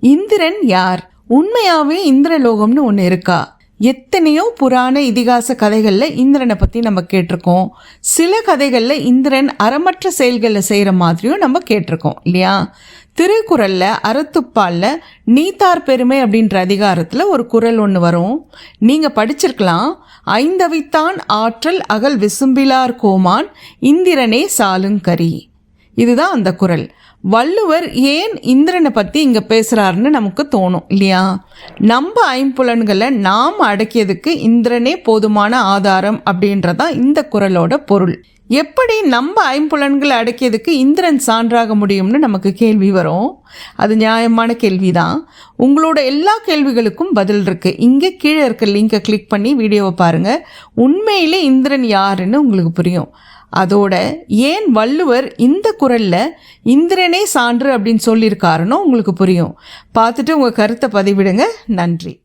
இந்திரன் யார்? உண்மையாவே இந்திரலோகம்னு ஒன்று இருக்கா? எத்தனையோ புராண இதிகாச கதைகளில் இந்திரனை பற்றி நம்ம கேட்டிருக்கோம். சில கதைகளில் இந்திரன் அறமற்ற செயல்களை செய்கிற மாதிரியும் நம்ம கேட்டிருக்கோம் இல்லையா? திருக்குறளில் அறத்துப்பாலில் நீத்தார் பெருமை அப்படின்ற அதிகாரத்தில் ஒரு குறள் ஒன்று வரும். நீங்கள் படிச்சிருக்கலாம். ஐந்தவித்தான் ஆற்றல் அகல் விசும்பிலார் கோமான் இந்திரனே சாலுங்கரி. இதுதான் அந்த குறள் வள்ளுவர் ஏன் இந்திரனை பற்றி இங்கே பேசுகிறாருன்னு நமக்கு தோணும் இல்லையா? நம்ம ஐம்புலன்களை நாம் அடக்கியதுக்கு இந்திரனே போதுமான ஆதாரம் அப்படின்றதான் இந்த குறளோட பொருள். எப்படி நம்ம ஐம்புலன்களை அடக்கியதுக்கு இந்திரன் சான்றாக முடியும்னு நமக்கு கேள்வி வரும். அது நியாயமான கேள்வி தான் உங்களோட எல்லா கேள்விகளுக்கும் பதில் இருக்கு. இங்கே கீழே இருக்க லிங்கை கிளிக் பண்ணி வீடியோவை பாருங்க. உண்மையிலே இந்திரன் யாருன்னு உங்களுக்கு புரியும். அதோட ஏன் வள்ளுவர் இந்த குரலில் இந்திரனே சான்று அப்படின்னு சொல்லியிருக்காருன்னு உங்களுக்கு புரியும். பார்த்துட்டு உங்கள் கருத்தை பதிவிடுங்க. நன்றி.